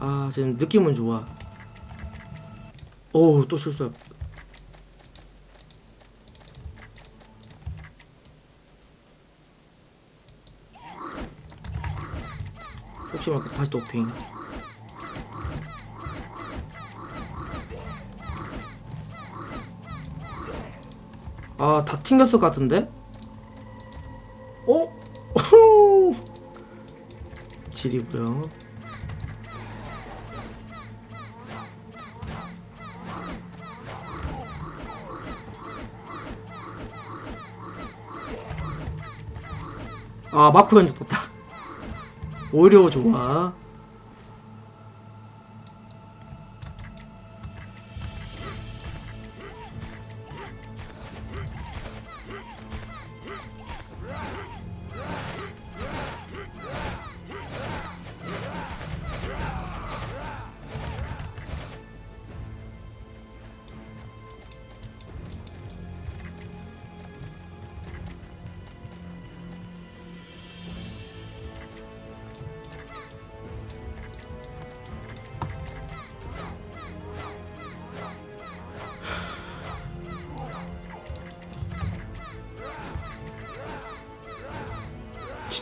아 지금 느낌은 좋아. 오우 또 실수야. 혹시 막 다시 도핑. 아, 다 튕겼을 것 같은데? 질이고요. 아, 마크 떴다. 오히려 좋아.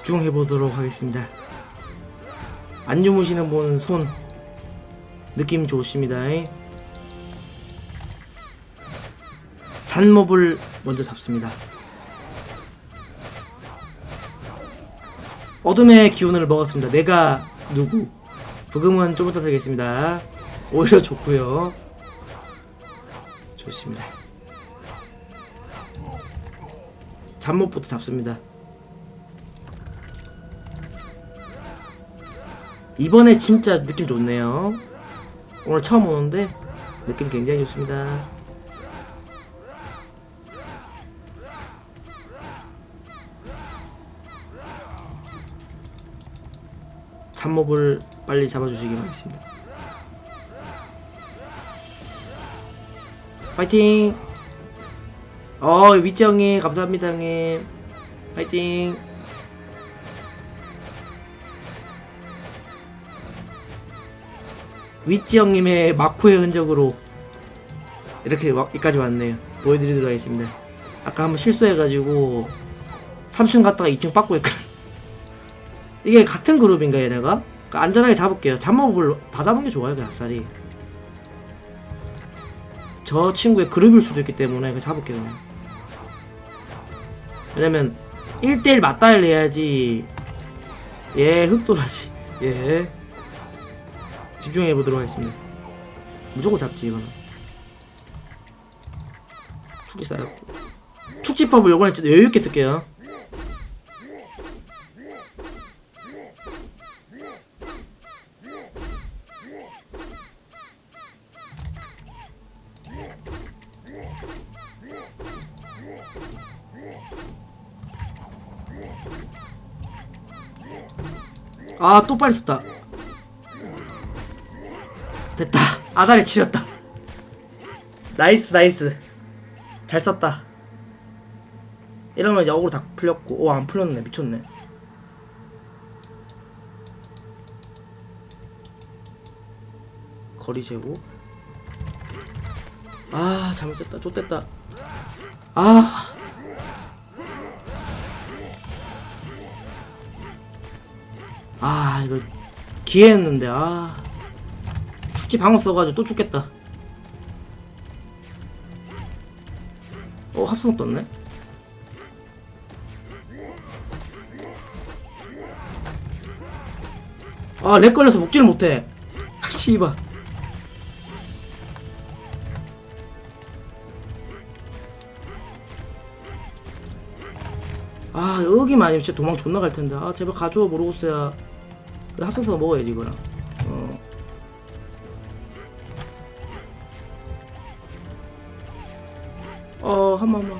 집중해 보도록 하겠습니다. 안 주무시는 분 손 느낌 좋습니다. 잔몹을 먼저 잡습니다. 어둠의 기운을 먹었습니다. 내가 누구? 부금은 좀 이따 살겠습니다. 오히려 좋고요. 좋습니다. 잠못부터 잡습니다. 이번에 진짜 느낌 좋네요. 오늘 처음 오는데 느낌 굉장히 좋습니다. 잡몹을 빨리 잡아주시기 바라겠습니다. 파이팅! 어, 위치 형님, 감사합니다, 형님. 파이팅! 위치 형님의 마쿠의 흔적으로 이렇게 와- 여기까지 왔네요. 보여드리도록 하겠습니다. 아까 한번 실수해가지고 3층 갔다가 2층 빠꾸 했거든. 이게 같은 그룹인가 얘네가? 그러니까 안전하게 잡을게요. 잡몹을 다 잡은 게 좋아요, 그 아싸리. 저 친구의 그룹일 수도 있기 때문에 그 잡을게요. 왜냐면 1대1 맞다일 해야지 예 흑도라지 예 집중해 보도록 하겠습니다. 무조건 잡지 이거는. 축지 쌓였고. 축지법을 요번에 진짜 여유 있게 쓸게요. 아, 또 빨리 썼다. 됐다. 아다리 치렸다. 나이스, 나이스. 잘 썼다. 이러면 이제 어그로 다 풀렸고, 오, 안 풀렸네. 미쳤네. 거리 재고. 아, 잘못했다. 좆됐다. 아. 아, 이거 기회였는데, 아. 축지 방어 써가지고 또 죽겠다. 어, 합성 떴네? 아, 렉 걸려서 먹지를 못해. 아, 씨발. 아, 여기만 아니면 진짜 도망 존나 갈 텐데. 아, 제발 가줘, 모르고서야. 합성서 먹어야지, 이거랑. 한마마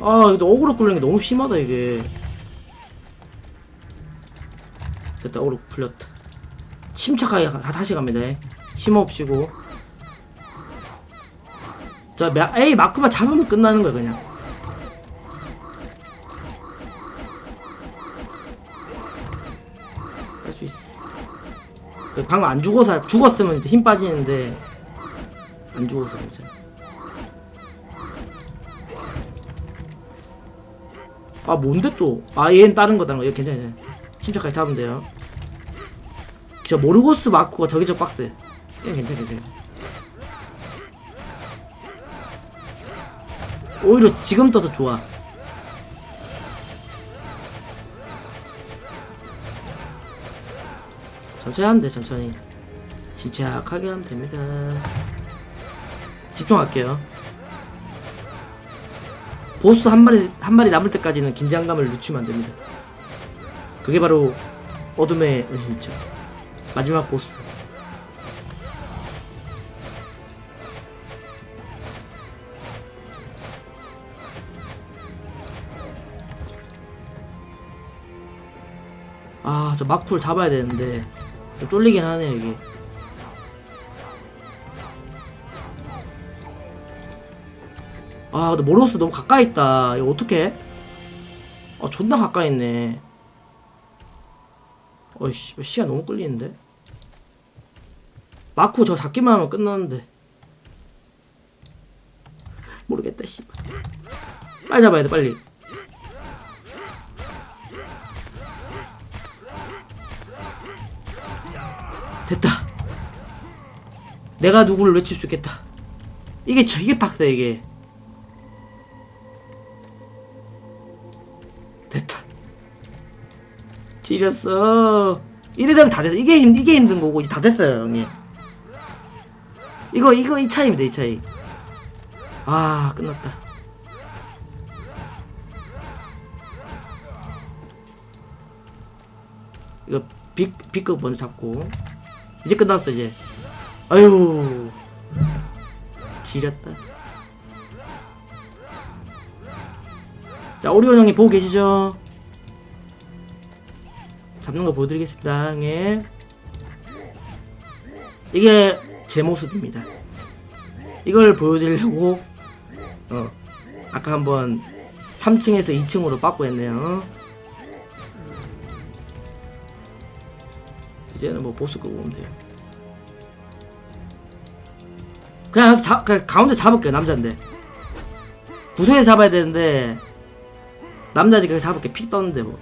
아 이거 어그로 끌리는 게 너무 심하다 이게. 됐다 어그로 풀렸다. 침착하게 가, 다 다시 갑니다 예. 심없이고. 자 에이 마크만 잡으면 끝나는 거야 그냥. 할 수 있어 방금 안 죽어서 죽었으면 힘 빠지는데 안 죽어서 괜찮아. 아 뭔데 또? 아 얘는 다른 거다른 거. 이거 괜찮아요. 침착하게 잡으면 돼요. 저 모르고스 마쿠가 저기 저 박스. 이건 괜찮아 괜찮아. 오히려 지금 떠서 좋아. 천천히 하면 돼 천천히. 침착하게 하면 됩니다. 집중할게요. 보스 한 마리 한 마리 남을 때까지는 긴장감을 늦추면 안 됩니다. 그게 바로 어둠의 은신처. 마지막 보스. 아, 저 마쿨 잡아야 되는데 좀 쫄리긴 하네요 이게. 아, 근데 모로스 너무 가까이 있다. 이거 어떡해? 아, 존나 가까이 있네. 어이씨, 시간 너무 끌리는데? 마쿠 저 잡기만 하면 끝나는데. 모르겠다, 씨발. 빨리 잡아야 돼, 빨리. 됐다. 내가 누구를 외칠 수 있겠다. 이게 저 이게 박사 이게. 됐다. 지렸어. 이래 되면 다 됐어. 이게 힘 이게 힘든 거고 이제 다 됐어요, 형님. 이거 이거 이 차이입니다, 이 차이. 아, 끝났다. 이거 빅 B급 먼저 잡고 이제 끝났어 이제. 아유. 지렸다. 자, 오리온 형님 보고 계시죠? 잡는 거 보여드리겠습니다, 형님. 이게 제 모습입니다. 이걸 보여드리려고, 어, 아까 한번 3층에서 2층으로 빠꾸 했네요. 이제는 뭐 보스 끄고 오면 돼요. 그냥 자, 그냥 가운데 잡을게요, 남자인데. 구석에 잡아야 되는데, 남자들이 그냥 잡을게. 픽 떴는데 뭐.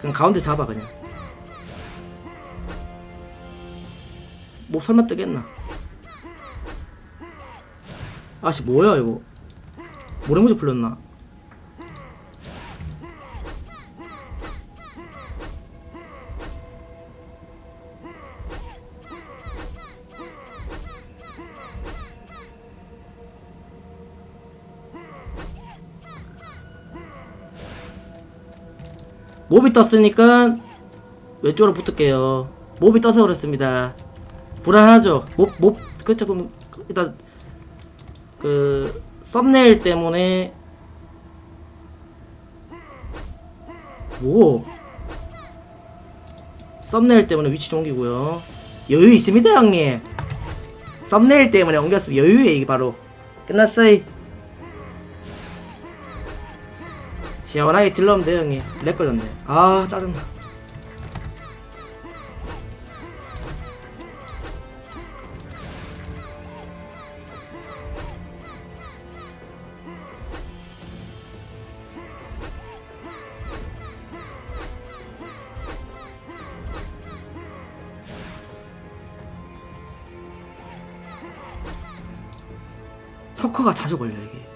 그냥 가운데 잡아 그냥. 뭐 설마 뜨겠나? 아씨 뭐야 이거. 모래모자 풀렸나 몹이 떴으니까 왼쪽으로 붙을게요. 몹이 떠서 그렇습니다. 불안하죠? 몹, 몹, 그쵸, 그럼, 일단, 그, 썸네일 때문에, 오. 썸네일 때문에 위치 좀 옮기고요. 여유 있습니다, 형님. 썸네일 때문에 옮겼으면 여유에 이게 바로. 끝났어요. 시원하게 딜러면 돼요 형님 렉 걸렸네. 아 짜증나. 석화가 자주 걸려 이게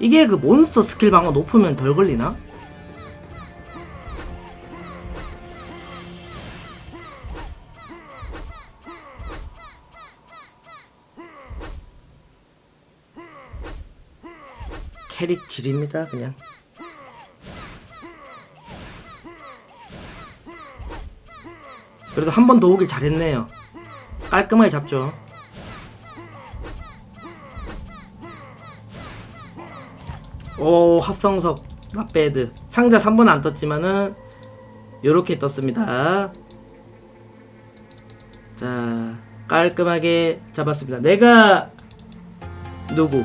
이게 그 몬스터 스킬 방어 높으면 덜 걸리나? 캐릭 질입니다 그냥. 그래도 한번 더 오길 잘했네요. 깔끔하게 잡죠 오 합성석 납배드. 상자 3번 안 떴지만은 요렇게 떴습니다. 자 깔끔하게 잡았습니다. 내가 누구